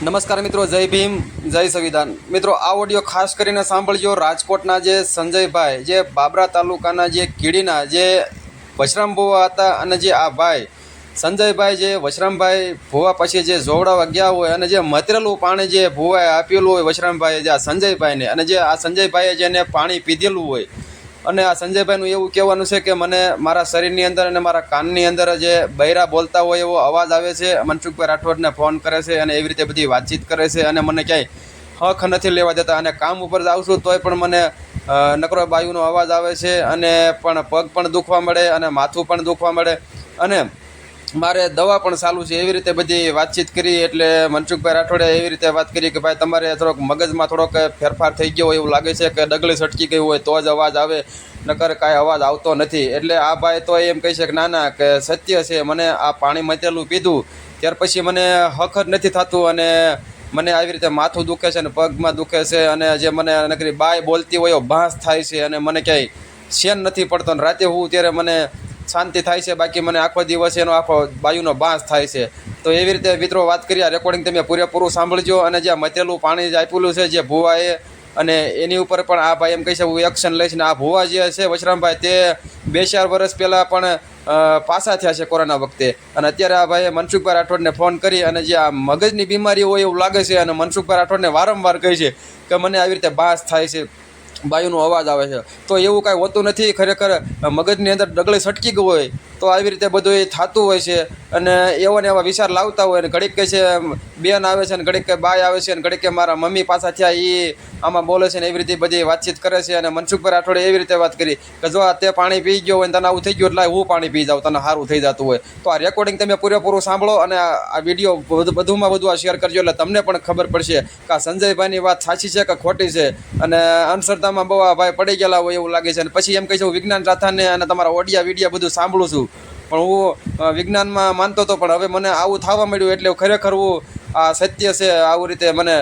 નમસ્કાર મિત્રો, જય ભીમ, જય સંવિધાન. મિત્રો, આ ઓડિયો ખાસ કરીને સાંભળજો રાજકોટના જે સંજયભાઈ, જે બાબરા તાલુકાના જે કીડીના જે વશરામ ભુવા હતા અને જે આ ભાઈ, સંજયભાઈ જે વશરામભાઈ ભુવા પછી જે જોવડાવા ગયા હોય અને જે મતરેલું પાણી જે ભુવાએ આપેલું હોય વશરામભાઈએ જે આ સંજયભાઈને અને જે આ સંજયભાઈએ જેને પાણી પીધેલું હોય અને આ સંજયભાઈનું એવું કહેવાનું છે કે મને મારા શરીરની અંદર અને મારા કાનની અંદર જે બૈરા બોલતા હોય એવો અવાજ આવે છે, મનસુખભાઈ રાઠોડને ફોન કરે છે અને એવી રીતે બધી વાતચીત કરે છે અને મને ક્યાંય હક નથી લેવા દેતા અને કામ ઉપર જાઉં છું તોય પણ મને નકરો બાયુનો અવાજ આવે છે અને પણ પગ પણ દુખવા મળે અને માથું પણ દુખવા મળે અને મારે દવા પણ ચાલુ છે. એવી રીતે બધી વાતચીત કરી એટલે મનસુખભાઈ રાઠોડે એવી રીતે વાત કરી કે ભાઈ, તમારે થોડોક મગજમાં થોડોક ફેરફાર થઈ ગયો હોય એવું લાગે છે કે ડગલી સટકી ગઈ હોય તો જ અવાજ આવે, નકર કાંઈ અવાજ આવતો નથી. એટલે આ ભાઈ તો એમ કહી છે કે, ના ના, કે સત્ય છે. મને આ પાણી મચેલું પીધું. ત્યાર પછી મને હખ જ નથી થતું અને મને આવી રીતે માથું દુખે છે અને પગમાં દુખે છે અને જે મને નકરી બાય બોલતી હોય ભાંસ થાય છે અને મને ક્યાંય શેન નથી પડતો. અને રાતે હું ત્યારે મને શાંતિ થાય છે, બાકી મને આખો દિવસ એનો આખો બાયુનો બાંસ થાય છે. તો એવી રીતે મિત્રો વાત કરી આ રેકોર્ડિંગ તમે પૂરેપૂરું સાંભળજો અને જે મતેલું પાણી જે આપેલું છે, જે ભુવાએ અને એની ઉપર પણ આ ભાઈ એમ કહે છે, હું એક્શન લઈશ ને આ ભુવા જે છે, વશરામભાઈ, તે બે ચાર વર્ષ પહેલાં પણ પાસા થયા છે કોરોના વખતે. અને અત્યારે આ ભાઈએ મનસુખભાઈ રાઠોડને ફોન કરી અને જે આ મગજની બીમારી હોય એવું લાગે છે અને મનસુખભાઈ રાઠોડને વારંવાર કહે છે કે, મને આવી રીતે બાસ થાય છે. બાયુનો અવાજ આવે છે. તો એવું કાંઈ હોતું નથી, ખરેખર મગજની અંદર ડગલે સટકી ગયું હોય, તો આવી રીતે બધું એ થતું હોય છે અને એવા ને એવા વિચાર લાવતા હોય અને ઘડીક કહે છે બેન આવે છે અને ઘડીક કે બાય આવે છે અને ઘડીક કે મારા મમ્મી પાછા થયા. એ આમાં બોલે છે ને એવી રીતે બધી વાતચીત કરે છે અને મનસુખભાઈ રાઠોડે એવી રીતે વાત કરી કે જો આ તે પાણી પી ગયો હોય તને આવું થઈ ગયું એટલે હું પાણી પી જાઉં, તને સારું થઈ જતું હોય. તો આ રેકોર્ડિંગ તમે પૂરેપૂરું સાંભળો અને આ વીડિયો વધુ- વધુમાં વધુ આ શેર કરજો એટલે તમને પણ ખબર પડશે કે આ સંજયભાઈની વાત સાચી છે કે ખોટી છે અને અંધશ્રદ્ધામાં બહુ ભાઈ પડી ગયેલા હોય એવું લાગે છે. અને પછી એમ કહે છે વિજ્ઞાન રાથાને અને તમારા ઓડિયા વિડિયા બધું સાંભળું છું. પણ હું વિજ્ઞાનમાં માનતો હતો, પણ હવે મને આવું થવા મળ્યું એટલે ખરેખર હું આ સત્ય છે, આવું રીતે મને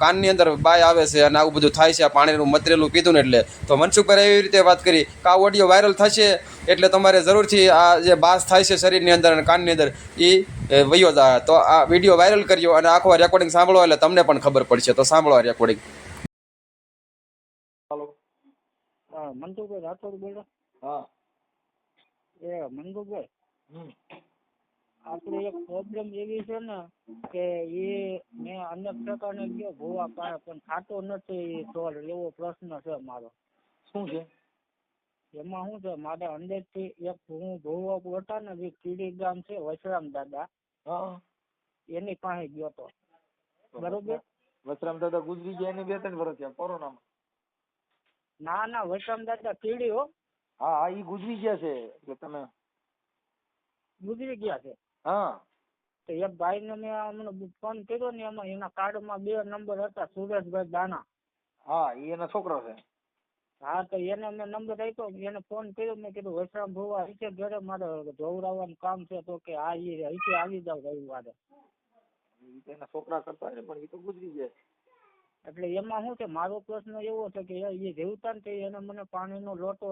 કાનની અંદર બાય આવે છે અને આવું બધું થાય છે, આ પાણીનું મતરેલું પીધું ને એટલે. તો મનસુખભાઈ એવી રીતે વાત કરી કે આ ઓડિયો વાયરલ થશે એટલે તમારે જરૂરથી આ જે બાસ થાય છે શરીરની અંદર અને કાનની અંદર એ વયો જાય તો આ વીડિયો વાયરલ કર્યો અને આખો રેકોર્ડિંગ સાંભળો એટલે તમને પણ ખબર પડશે. તો સાંભળો આ રેકોર્ડિંગ હાલો હા મનસુખભાઈ રાઠોડ બોલો? હા. એ મનસુખભાઈ આપણે એક પ્રોબ્લેમ એવી છે ને કે એ મેં અનેક પ્રકારને ગયો ભૂવા પાડે પણ ખાતો નથી સોલ્વ એવો પ્રશ્ન છે મારો. શું છે? એમાં શું છે? મારે અંદરથી એક હું ભોવા હતા ને જે કીડી ગામ છે વસરામ દાદા. હા. એની પાસે ગયો તો. બરોબર? વસરામ દાદા ગુજરી ગયા એની બે ત્રણ વર્ષ થયા કોરોનામાં. ના ના વસરામ દાદા કીડી હો. હા હા ઈ ગુજરી ગયા છે એટલે તમે ગુજરી ગયા છે? હા. તો એક ભાઈને મેં હમણાં ફોન કર્યો ને એમાં એના કાર્ડમાં બે નંબર હતા સુરેશભાઈ દાના. હા ઈ એના છોકરો છે. હા તો એને મેં નંબર આપ્યો એને ફોન કર્યો મેં કીધું વૈશ્રામ ભુવા અહીંથી ઘરે મારે જોવડાવવાનું કામ છે તો કે હા એ અહીંથી આવી જાવ રવિવારે. એના છોકરા કરતા હોય ને પણ એ તો ગુજરી ગયા એટલે એમાં શું છે મારો પ્રશ્ન એવો છે કે એ જીવતા ને એને મને પાણીનો લોટો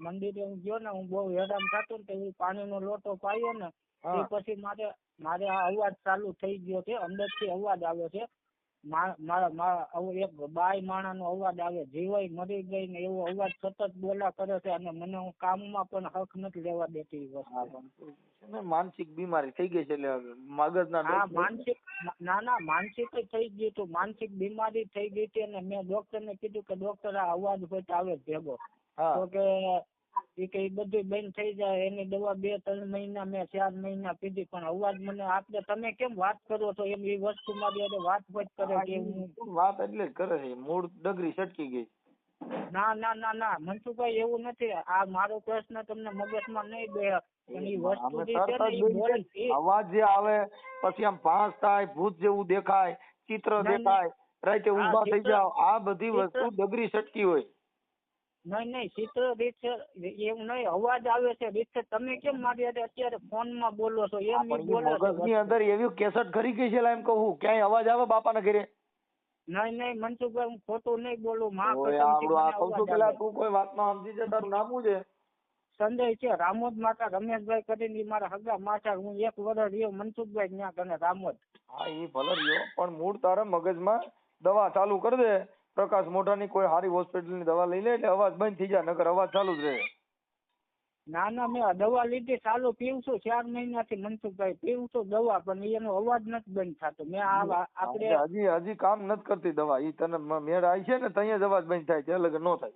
મંદિરે હું ગયો ને હું બહુ હેરાન થતો ને તો એ પાણીનો લોટો પાયો ને એ પછી મારે મારે આ અવાજ ચાલુ થઈ ગયો છે અંદરથી અવાજ આવે છે. એક બાઈ માણાનો અવાજ આવે. જીવાય મરી ગઈ ને એવો અવાજ સતત બોલા કરે છે અને મને હું કામમાં પણ હક નથી લેવા દેતી ને માનસિક બીમારી થઈ ગઈ છે એટલે મગજના હા માનસિક ના ના માનસિક થઈ ગયું હતું. માનસિક બીમારી થઈ ગઈ હતી અને મેં ડોક્ટર ને કીધું કે ડોક્ટર આ અવાજ હોય તો આવે ભેગો. તો કે ઈ કે ઈ બધું બંધ થઈ જાય એની દવા બે ત્રણ મહિના મેં ચાર મહિના પીધી પણ અવાજ મને આપડે તમે કેમ વાત કરો છો એમ એ વસ્તુ મારી હારે વાત જ કરે કે વાત એટલે જ કરે છે મૂળ ડગરી સટકી ગઈ ના ના ના ના મનસુખભાઈ એવું નથી આ મારો પ્રશ્ન તમને મગજમાં નહીં બે પણ ઈ વસ્તુ અમે જે છે તરત ને જ ઈ બેસી બોલ જાય. ઈ- અવાજ જે આવે પછી આમ ભાસ થાય ભૂત જેવું દેખાય ચિત્ર. દેખાય રાતે ઊંઘા થઈ જાવ આ બધી વસ્તુ ડગરી સટકી હોય નહીં નહીં ચિત્ર રીત છે એવું નહીં અવાજ આવે છે રીત છે. તમે કેમ મારી હારે અત્યારે ફોનમાં બોલો છો? એમ બોલે મગજની અંદર એવી કેસેટ ખરી ગઈ છે એમ કહું ક્યાંય અવાજ આવે બાપાના ઘરે? નહીં નહીં મનસુખભાઈ હું ખોટું નહીં બોલું માં આ કહું છું પેલા તું કોઈ વાતમાં સમજી છે તારું નામ શું છે? સંજય છે રામોદ માતા રમેશભાઈ કરીને મારા હગા માતા હું એક વર્ષ રહ્યો મનસુખભાઈ ત્યાં કને રામોદ. હા એ ભલે રહ્યો પણ મૂળ તારા મગજમાં દવા ચાલુ કરી દે. પ્રકાશ મોઢાની કોઈ સારી હોસ્પિટલની દવા લઈ લે એટલે અવાજ બંધ થઈ જાય નકર અવાજ ચાલુ જ રહે. ના ના મેં આ દવા લીધી ચાલુ પીવું છું ચાર મહિનાથી મનસુખભાઈ પીવું છું દવા પણ એનો અવાજ નથી બંધ થતો. મેં આ આ- આપણે હજી હજી કામ નથી કરતી દવા ઈ તને મેળ આવી છે ને ત્યાં જ અવાજ બંધ થાય છે અલગ ન થાય.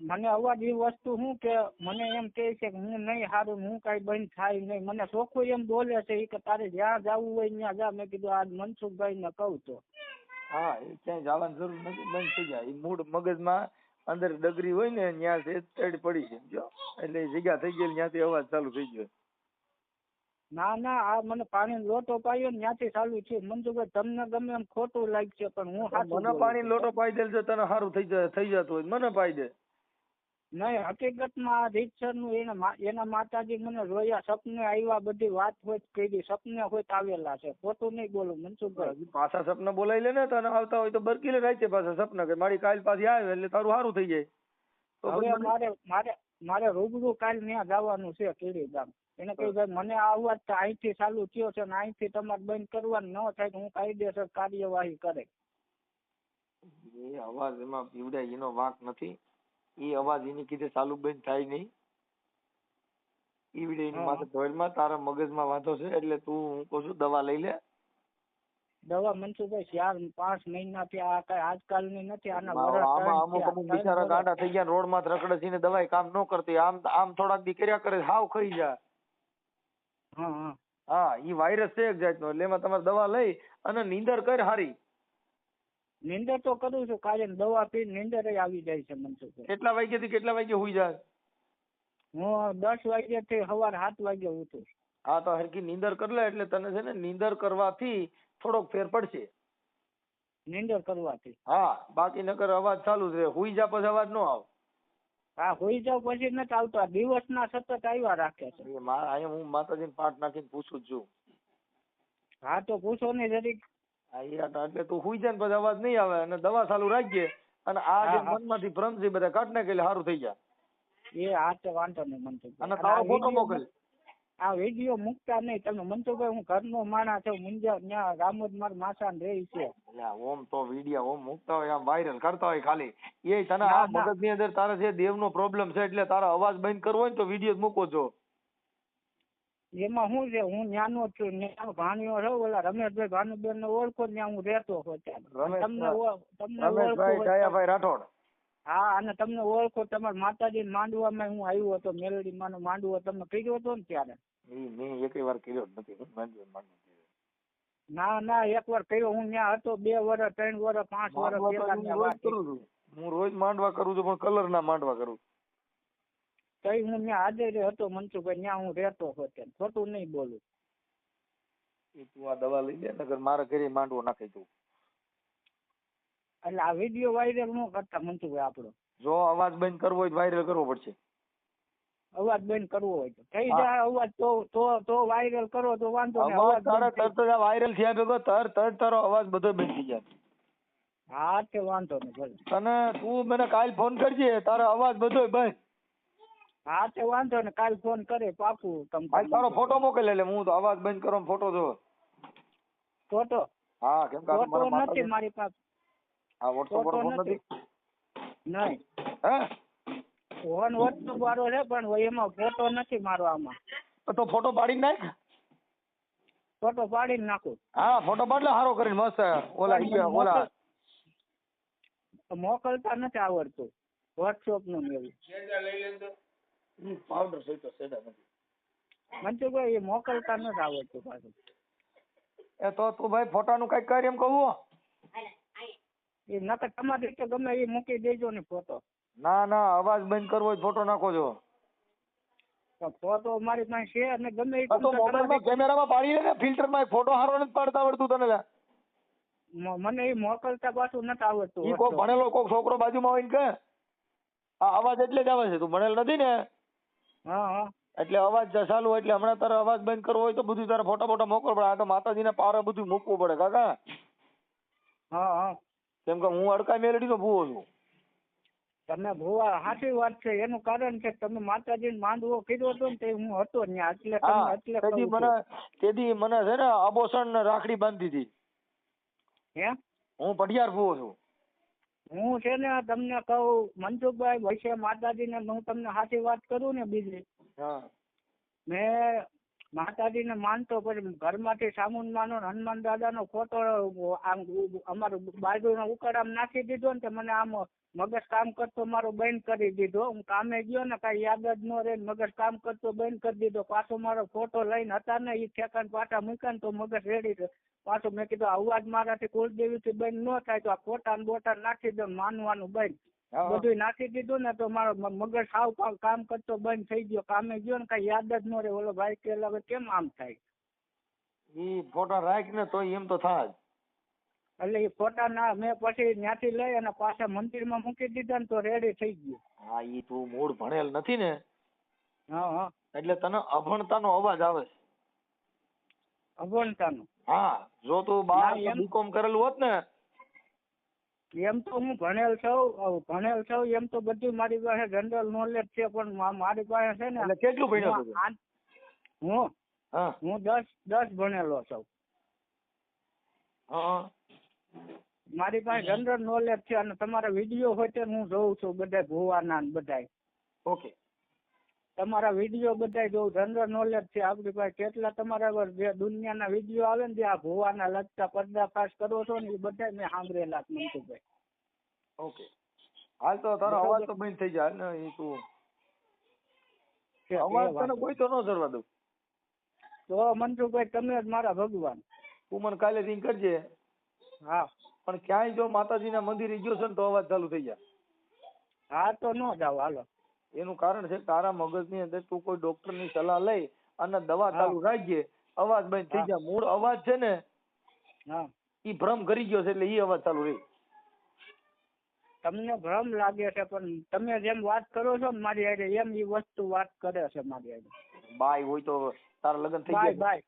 મને અવાજ એ વસ્તુ શું કે મને એમ કહે છે કે હું નહીં સારું હું કઈ બંધ થાય નહીં. મને ચોખ્ખું એમ બોલે છે કે તારે જ્યાં જવું હોય ત્યાં જા. મેં કીધું આજ મનસુખભાઈ ને કહું તો. હા એ ક્યાંય જવાની જરૂર નથી બંધ થઈ જાય. એ મૂળ મગજમાં અંદર ડગરી હોય ને ત્યાં તડ પડી છે જો એટલે એ જગ્યા થઈ ગઈ ત્યાંથી અવાજ ચાલુ થઈ ગયો. ના ના આ મને પાણી લોટો પાયો ને ત્યાંથી ચાલુ છે. મનસુખભાઈ તમને ગમે એમ ખોટું લાગશે પણ હું મને પાણી લોટો પાઈ દે તને સારું થઈ જાય થઈ જતું હોય મને પાઈ દે. નહીં હકીકતમાં રીતસરનું એને એના માતાજી મને રોયા સપને આવ્યા બધી વાત હોય કરી સપને હોય આવેલા છે. ખોટું નહીં બોલું મનસુખભાઈ પાછા સપના બોલાવી લે ને તને આવતા હોય તો બરકી લે રાતે પાછા સપના કે મારી કાલ પાછી આવે એટલે તારું સારું થઈ જાય. તો હવે મારે મારે મારે રૂબરૂ કાલ ત્યાં જવાનું છે કીડી ગામ એને કહ્યું ભાઈ મને આ અવાજ તો અહીંથી ચાલુ થયો છે ને અહીંથી તમારે બંધ કરવાનું ન થાય તો હું કાયદેસર કાર્યવાહી કરે. એ અવાજ એમાં પીવડાય એનો વાંક નથી. એ અવાજ એની કીધે ચાલુ બંધ થાય નહીં. ઈવડે એની. માથે ધોળમાં તારા મગજમાં વાંધો છે એટલે તું હું કહું છું દવા લઈ લે. દવા મનસુખભાઈ ચાર પાંચ મહિનાથી આ કઈ આજકાલની નથી આના આમાં અમુક અમુક બિચારા ગાંડા થઈ ગયા રોડમાં રખડે છે ને દવાઈ કામ ન કરતી આમ આમ થોડાક દી કર્યા કરે હાવ ખરી જાય હા હા. હા ઈ વાયરસ છે એક જાતનો એટલે એમાં તમારે દવા લઈ અને નીંદર કર હારી. નિંદર તો કરું છું કાલે દવા પી નિંદર આવી જાય છે મનસુખ કેટલા વાગ્યા થી કેટલા વાગે હુઈ જાય? હું દસ વાગ્યા થી સવાર સાત વાગે ઉઠું હા તો હરકી નિંદર કર લે એટલે તને છે ને નિંદર કરવાથી થોડોક ફેર પડશે. નિંદર કરવાથી? હા બાકી નકર અવાજ ચાલુ જ રહે. હુઈ જા પછી અવાજ નો આવે. હા હોઈ જાવ પછી નથી આવતો. દિવસ ના સતત આવ્યા રાખે છે. મારા અહીંયા હું માતાજીને પાઠ નાખીને પૂછું જ છું. હા તો પૂછો ને જરીક. હા એટલે તું હુઈ જાય ને પછી અવાજ નહીં આવે અને દવા ચાલુ રાખજે અને આ જે. મનમાંથી ભ્રમ છે બધા કાઢ નાખે એટલે સારું થઈ જાય. એ હા તો વાંધો નહીં મનસુખભાઈ. અને તારો ફોટો મોકલ. આ વીડિયો મૂકતા નહીં. તમે મનસુખભાઈ હું ઘરનો માણસ છું મુંજા ત્યાં રામોદ માર માસાને રહી છે. ઓમ તો વીડિયો ઓમ મૂકતા હોય આમ વાયરલ કરતા હોય ખાલી. એ તને આ મગજ મગજની અંદર તારે જે દેવનો પ્રોબ્લેમ છે એટલે તારા અવાજ બંધ કરવો હોય ને તો વીડિયો જ મૂકો છો એમાં શું છે? હું ન્યાનો છું ન્યાનો ભાણિયો છે ઓલા રમેશભાઈ ભાનુબેન ને ઓળખો ત્યાં હું રહેતો હોય તમને તમને ઓળખો રાઠોડ. હા અને તમને ઓળખો તમારા માતાજી માંડવામાં હું આવ્યો હતો મેલડી માં માંડવો. તમે કર્યો હતો ને ત્યારે? મેં એક વાર કર્યો નથી કર્યો. ના એક વાર કર્યો હું ત્યાં હતો બે વર્ષ ત્રણ વર્ષ પાંચ વર્ષ છું. હું રોજ માંડવા કરું છું પણ કલર ના માંડવા કરું તઈ હું ત્યાં હાજર હતો મનસુખભાઈ ત્યાં હું રહેતો હતો. ખોટું નહીં બોલું. તું આ દવા લઈ લે નગર મારા ઘરે માંડવો નાખી દઉં. એટલે આ વીડિયો વાયરલ ન કરતા મનસુખભાઈ આપણો. જો અવાજ બંધ કરવો હોય તો વાયરલ કરવો પડશે. અવાજ બંધ કરવો હોય તો. થઈ જાય અવાજ તો તો તો વાયરલ કરો તો વાંધો નહીં. અવાજ તરત આ વાયરલ થયા ભેગો તર તર તારો અવાજ બધો બંધ થઈ જાય. હા તે વાંધો નહીં ભલે. તને તું મને કાલ ફોન કરજે તારો અવાજ બધો બંધ. હા તે વાંધો ને કાલ ફોન કરે પાકું તમ ભાઈ તારો ફોટો મોકલે એટલે હું તો અવાજ બંધ કરો ફોટો જો ફોટો હા કેમ કે ફોટો નથી મારી પાસે. હા વોટ્સઅપ પર ફોન નથી. નહીં. હે? ફોન વોટ્સઅપ વાળો છે પણ એમાં ફોટો નથી મારો આમાં. તો ફોટો પાડી નાખ. ફોટો પાડી નાખું. હા ફોટો પાડલે સારો કરીને મસ્ત. ઓલા ઓલા મોકલતા નથી આવડતું. વોટ્સઅપનું એવું પાવડર સહિત સેડા નથી. મનસુખભાઈ એ મોકલતા નથી આવડતું પાછું. એ તો તું ભાઈ ફોટાનું કંઈક કર એમ કહું એ નકર તમારી રીતે ગમે એ મૂકી દેજો ને ફોટો. ના ના અવાજ બંધ કરવો હોય ફોટો નાખો છો ફોટો મારી પાસે છે અને ગમે એ તો મોબાઈલમાં કેમેરામાં પાડી લે ને ફિલ્ટરમાં ફોટો હારો નથી પાડતા આવડતું તને મને એ મોકલતા પાછું નથી આવડતું ઈ કોક ભણેલો કોક છોકરો બાજુમાં હોય ને કે આ અવાજ એટલે જ આવે છે તું ભણેલ નથી ને. હા હા. એટલે અવાજ ચાલુ એટલે હમણાં તારે અવાજ બંધ કરવો હોય તો બધું તારે ફોટા ફોટા મોકલવો પડે આ તો માતાજીને પારે બધું મૂકવું પડે કાકા. હા હા. કેમ કે હું અડકાઈ મેલડી નો ભૂવો છું. તમે ભુવા સાચી વાત છે એનું કારણ છે તમે માતાજી માંડવો કીધો હતો ને તે હું હતો ત્યાં એટલે એટલે તેથી મને. તેથી મને છે ને આબોસણ ને રાખડી બાંધી હતી હે? હું પઢિયાર ભૂવો છું. હું છે ને તમને કહું મનસુખભાઈ વૈશે માતાજીને હું તમને સાચી વાત કરું ને બીજી. હા. મેં માતાજીને માનતો પછી ઘરમાંથી સામુંડમાનો ને હનુમાન દાદાનો ફોટો આમ અમારું બાજુના ઉકાળામાં નાખી દીધો ને મને આમ મગજ કામ કરતો મારો બંધ કરી દીધો. હું કામે ગયો ને કાંઈ યાદ જ ન રહે મગજ કામ કરતો બંધ કરી દીધો. પાછો મારો ફોટો લઈને હતા ને એ ઠેકાણ પાછા મૂક્યા ને તો મગજ રેડી પાછું મેં કીધું અવાજ મારાથી કુળદેવીથી બંધ ન થાય તો આ ફોટા બોટા નાખી દો માનવાનું બંધ. બધું નાખી દીધું ને તો મારો મગજ સાવ કામ કરતો બંધ થઈ ગયો. કામે ગયો ને કઈ યાદ જ ન રહે. ઓલો ભાઈ કે લાગે કેમ આમ થાય? ઈ ફોટા રાખ ને તો એમ તો થાય. એટલે એ ફોટા ના મેં પછી ત્યાંથી લઈ અને પાછા મંદિરમાં મૂકી દીધા ને તો રેડી થઈ ગયું. હા ઈ તું મૂળ ભણેલ નથી ને? હા હા. એટલે તને અભણતાનો અવાજ આવે છે. અભણતાનું? હા જો તું બાર બીકોમ કરેલું હોત ને એમ તો હું ભણેલ છું ભણેલ છું એમ તો બધું મારી પાસે જનરલ નોલેજ છે પણ મારી પાસે છે ને કેટલું ભણ્યો હું હું દસ દસ ભણેલો છું. મારી પાસે જનરલ નોલેજ છે અને તમારા વીડિયો હોય તે હું જોઉં છું બધા ભુવાના બધા ઓકે. તમારા વીડિયો બધા જોઉં જનરલ નોલેજ છે આપણી પાસે કેટલા તમારા જે દુનિયાના વીડિયો આવે ને જે આ ભુવાના લગતા પર્દાફાશ કરો છો ને એ બધા મેં સાંભળેલા છે મનસુખભાઈ ઓકે હાલ તો તારો અવાજ તો બંધ થઈ જાય. ને એ તું. અવાજ તને કોઈ તો ન જરવા દઉં. તો મનસુખભાઈ તમે જ મારા ભગવાન. તું મને કાલે રિંગ કરજે. હા. પણ ક્યાંય જો માતાજીના મંદિરે ગયો છે ને તો અવાજ ચાલુ થઈ જાય. હા તો ન જાવ હાલો. એનું કારણ છે તારા તારા મગજની અંદર તું કોઈ ડોક્ટરની સલાહ લઈ અને દવા ચાલુ રાખજે. અવાજ બંધ થઈ જાય મૂળ અવાજ છે ને હા. ઈ ભ્રમ કરી ગયો છે એટલે ઈ અવાજ ચાલુ રહી. તમને ભ્રમ લાગે છે પણ તમે જેમ વાત કરો છો ને મારી હારે એમ એ વસ્તુ વાત કરે છે મારી હારે. બાય હોય તો તારા લગ્ન થઈ જાય ગયા? બાય.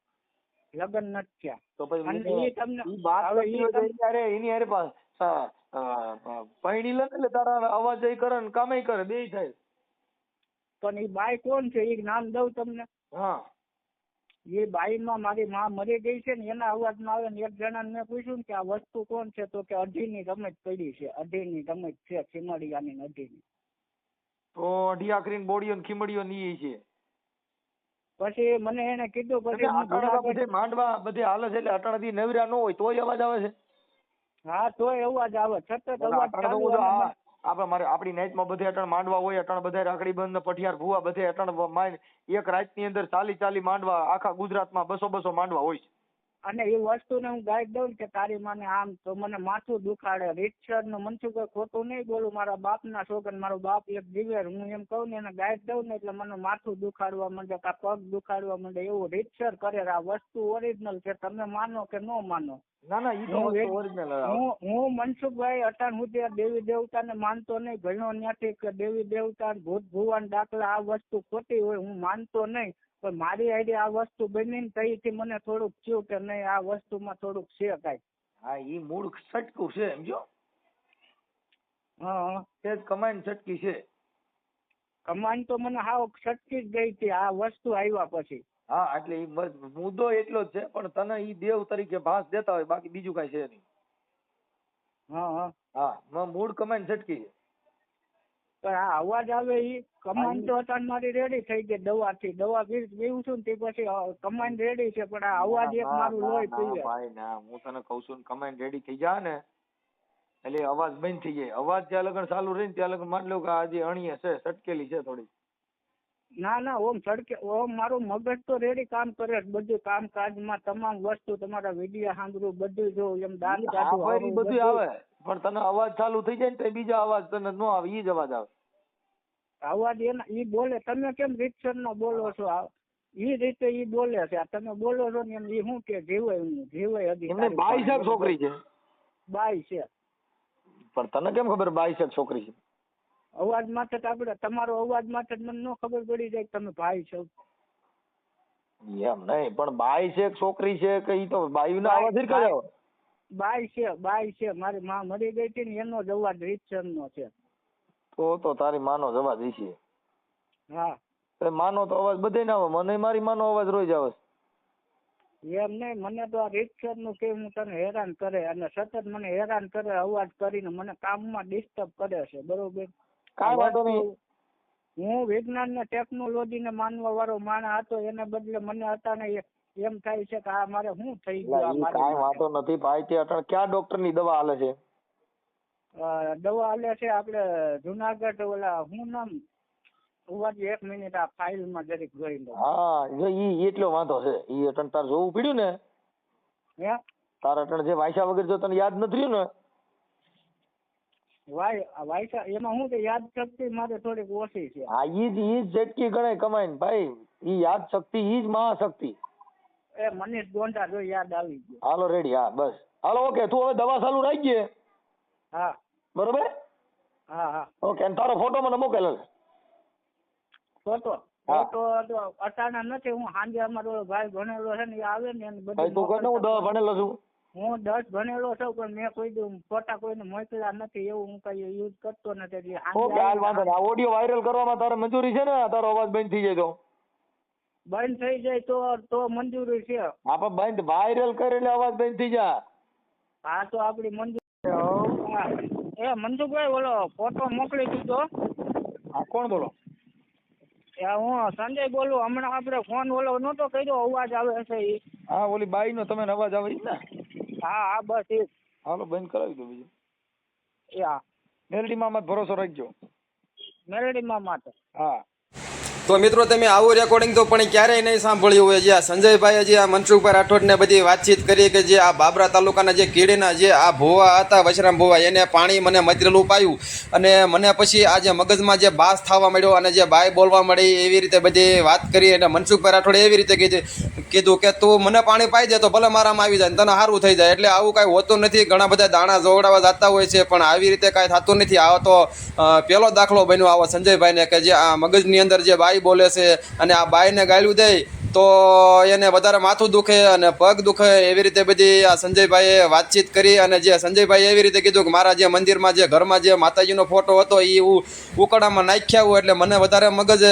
લગ્ન નથી થયા. તો પછી ઈ તમને ઈ વાત ઈ તમ- એની હારે એની હારે પા- અ, અ, અ, પરણી લે એટલે તારા અવાજ એ કરે ને કામે કરે બે થાય. પણ એ બાઈ કોણ છે? એ નામ દઉં તમને. હા. એ બાઈમાં મારી માં મરી ગઈ છે ને એના અવાજમાં આવે ને એક જણાને મેં પૂછ્યું કે આ વસ્તુ કોણ છે? તો કે અઢીની રમત પડી છે. અઢીની રમત છે ખીમડિયાની ને અઢીની. તો અઢી આખરી બોડીઓ ને ખીમડીઓ ની છે. પછી મને એને કીધું પછી બધે માંડવા બધે હાલે છે એટલે અટાણાથી નવરા ન હોય તોય અવાજ આવે છે. હા તોય અવાજ આવે. છતાં અવાજ આપણે મારે આપણી નાઈટમાં બધે અટણ માંડવા હોય, અટણ બધા રાખડી બંધ ને પઠિયાર ભૂવા બધે અટણ એક રાતની અંદર ચાલી ચાલી માંડવા આખા ગુજરાતમાં બસો બસો માંડવા હોય છે. અને એ વસ્તુને હું ગાઈડ દઉં કે તારી માને આમ તો મને માથું દુખાડે. રીતસરનું મનસુખ ખોટું નહીં બોલું. મારા બાપના છોકરા મારો બાપ એક દિવેર હું એમ કહું ને એને ગાઈડ દઉં ને એટલે મને માથું દુખાડવા માંડે કા પગ દુખાડવા માંડે એવું રીતસર કરે. આ વસ્તુ ઓરિજિનલ છે. તમે માનો કે ન માનો. ના ના ઈ તો હું ઓરિજિનલ હું હું મનસુખભાઈ અટાણ સુધી દેવી દેવતાને માનતો નહીં. ભણ્યો ત્યાંથી કે દેવી દેવતા ને ભૂત ભુવાન દાખલા આ વસ્તુ ખોટી હોય હું માનતો નહીં. પણ મારી આઈડી આ વસ્તુ બની ને તઈથી મને થોડુંક થયું કે નહીં આ વસ્તુમાં થોડુંક છે કાંઈ. હા એ મૂળ છટકું છે સમજો? હા. તે જ કમાન સટકી છે. કમાન તો મને હાવ છટકી જ ગઈ હતી આ વસ્તુ આવ્યા પછી. હા એટલે એ મુદ્દો એટલો જ છે પણ તને ઈ દેવ તરીકે ભાસ દેતા હોય બાકી બીજું કઈ છે નહીં. હા હા. હા મૂળ કમાન છટકી છે. પણ આ અવાજ આવે એ કમાન તો અટાણ મારી રેડી થઈ ગઈ દવા પી પીવું છું ને તે પછી અ, કમાન રેડી છે પણ આ અવાજ એક મારું લોહી પીવે. ભાઈ ના હું તને કઉ છું કમાઈને રેડી થઈ જા ને. એટલે અવાજ બંધ થઈ જાય. અવાજ ત્યાં લગન ચાલુ રહી ને ત્યાં લગન માની લો કે આજે અણીએ છે સટકેલી છે થોડી ના ના ઓમ સડકે ઓમ મારું મગજ તો રેડી કામ કરે છે. બધું કામકાજમાં તમામ વસ્તુ તમારા વીડિયો સાંભળું બધું જો એમ દાન કાઢું, બધું આવે. પણ તને અવાજ ચાલુ થઈ જાય ને તો બીજો અવાજ તને ન આવે ઈ જ અવાજ આવે. અવાજ એના ઈ બોલે તમે કેમ રીતસર નો બોલો છો? ઈ રીતે ઈ બોલે છે. આ તમે બોલો છો ને એમ ઈ શું કે જીવે હું જીવે હજી એમને બાઈ છે છોકરી છે. બાઈ છે પણ તને કેમ ખબર બાઈ છોકરી છે? અવાજ માટે જ આપડે તમારો અવાજ માટે જ મને ન ખબર પડી જાય કે તમે ભાઈ છો. એમ નહીં પણ બાઈ છે કે છોકરી છે કે ઈ તો બાઈ ના અવાજ જ કર્યો? બાઈ છે બાઈ છે. મારી માં મરી ગઈ હતી ને એનો જ અવાજ રીતસર નો છે. તો તો તારી માનો જવા છે. હા. માનો તો અવાજ બધે ના આવે મને મારી માનો અવાજ રોજ આવે એમ નહીં મને તો આ રીતસરનું કેવું તને હેરાન કરે અને સતત મને હેરાન કરે અવાજ કરીને મને કામમાં ડિસ્ટર્બ કરે છે બરોબર? કાંઈ વાંધો નહીં. હું વિજ્ઞાન ને ટેકનોલોજી ને માનવા વાળો માણસ હતો એને બદલે મને હતા ને એમ થાય છે કે આ મારે શું થઈ ગયું કાંઈ. વાંધો નથી ભાઈ તે અટાણે ક્યાં ડોક્ટરની દવા હાલે છે? દવા હાલે છે આપણે જુનાગઢ ઓલા હું નામ? ઉવાજી એક મિનિટ આ ફાઇલમાં જરીક જોઈ લો હા જો ઈ એટલો વાંધો છે ઈ અટણ તાર જોવું પડ્યું ને? હે? તાર અટણ જે વાયસા વગર જો તને યાદ નથી રહ્યું ને? વાય વાયસા એમાં શું છે? યાદ શક્તિ મારે થોડીક ઓછી છે. હા ઈ જ ઈ જ ઝટકી ગણાય કમાય ભાઈ ઈ યાદ શક્તિ ઈ જ મહાશક્તિ. એ મનીષ ગોંડા જો યાદ આવી ગયો. હાલો રેડી. હા બસ. Hello okay. તું હવે દવા ચાલુ રાખજે હા. બરોબર? હા હા. ઓકે અને તારો ફોટો મને મોકલેલો ફોટો. ફોટો તો અટાણા નથી. હું સાંજે અમારો ભાઈ ભણેલો છે ને એ આવે ને એને ભાઈ તું કહે હું દવા ભણેલો છું. હું દસ ભણેલો છું પણ મેં કોઈ દી ફોટા કોઈને મોકલ્યા નથી એવું હું કઈ યુઝ કરતો નથી. એટલે ઓકે હાલ વાંધો નહીં. આ ઓડિયો વાયરલ કરવામાં તારે મંજૂરી છે ને? તારો અવાજ બંધ થઈ જાય તો. બંધ થઈ જાય તો તો મંજૂરી છે. હા પણ બંધ વાયરલ કરે એટલે અવાજ બંધ થઈ જાય હા તો આપડી મંજૂરી. એ મંજુભાઈ ઓલો ફોટો મોકલી દીધો. હા કોણ બોલો? હું સંજય બોલું હમણાં આપણે ફોન ઓલો નહોતો કર્યો અવાજ આવે છે ઈ. હા ઓલી બાઈ નો તમે અવાજ આવે ને? હા હા બસ એ હાલો બંધ કરાવી દો બીજું. એ હા મેલડીમાં મત ભરોસો રાખજો. મેલડી માટે હા. તો મિત્રો, તમે આવું રેકોર્ડિંગ તો પણ ક્યારેય નહીં સાંભળ્યું હોય. જે આ સંજયભાઈએ, જે આ મનસુખભાઈ રાઠોડને બધી વાતચીત કરી કે જે આ બાબરા તાલુકાના જે કીડીના જે આ ભોવા હતા, વશરામ ભોવા, એને પાણી મને મતરેલું પાયું અને મને પછી આ જે મગજમાં જે બાસ થવા મળ્યો અને જે બાય બોલવા મળી એવી રીતે બધી વાત કરી અને મનસુખભાઈ રાઠોડે એવી રીતે કીધી, કીધું કે તું મને પાણી પાઈ દે તો ભલે મારામાં આવી જાય તને સારું થઈ જાય. એટલે આવું કાંઈ હોતું નથી. ઘણા બધા દાણા જોવડાવવા જતા હોય છે, પણ આવી રીતે કાંઈ થતું નથી. આવો તો પહેલો દાખલો બન્યો આવો સંજયભાઈને કે જે આ મગજની અંદર જે બાઈ બોલે છે અને આ બાઈને ગાળ્યું દે, તો એને વધારે માથું દુખે અને પગ દુખે એવી રીતે બધી આ સંજયભાઈએ વાતચીત કરી અને જે સંજયભાઈએ એવી રીતે કીધું કે મારા જે મંદિરમાં જે ઘરમાં જે માતાજીનો ફોટો હતો એ ઉકળામાં નાખ્યા હું એટલે મને વધારે મગજ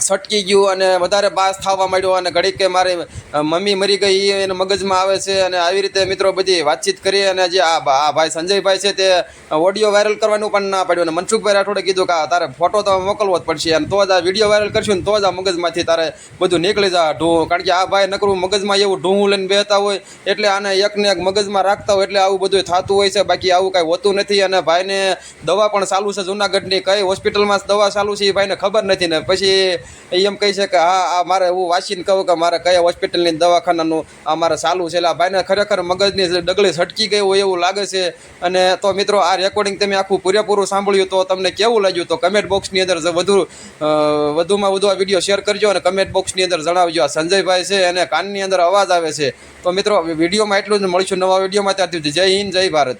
સટકી ગયું અને વધારે બાસ થવા માંડ્યો અને ઘડીક કે મારી મમ્મી મરી ગઈ એને મગજમાં આવે છે અને આવી રીતે મિત્રો બધી વાતચીત કરી અને જે આ આ ભાઈ સંજયભાઈ છે તે ઓડિયો વાયરલ કરવાનું પણ ના પાડ્યું અને મનસુખભાઈ રાઠોડે કીધું કે તારે ફોટો તો મોકલવો જ પડશે અને તો જ આ વીડિયો વાયરલ કરશું ને તો જ આ મગજમાંથી તારે બધું નીકળી જા ઢું કારણ કે આ ભાઈ નકરું મગજમાં એવું ઢું લઈને બેહતા હોય એટલે આને એકને એક મગજમાં રાખતા હોય એટલે આવું બધું થતું હોય છે. બાકી આવું કાંઈ હોતું નથી અને ભાઈને દવા પણ ચાલુ છે જુનાગઢની. કઈ હોસ્પિટલમાં દવા ચાલુ છે એ ભાઈને ખબર નથી ને. પછી એમ કહી છે કે, હા, આ મારે હું વાંચીને કહું કે મારે કયા હોસ્પિટલની દવાખાનાનું આ મારે ચાલુ છે. એટલે આ ભાઈને ખરેખર મગજની ડગલી છટકી ગઈ હોય એવું લાગે છે. અને તો મિત્રો, આ રેકોર્ડિંગ તમે આખું પૂરેપૂરું સાંભળ્યું તો તમને કેવું લાગ્યું? તો કમેન્ટ બોક્સની અંદર વધુ વધુમાં વધુ આ વીડિયો શેર કરજો અને કમેન્ટ બોક્સની અંદર જણાવજો. આ સંજયભાઈ છે અને કાનની અંદર અવાજ આવે છે. તો મિત્રો, વિડીયોમાં એટલું જ મળીશું નવા વિડીયોમાં. ત્યારથી જય હિન્દ, જય ભારત.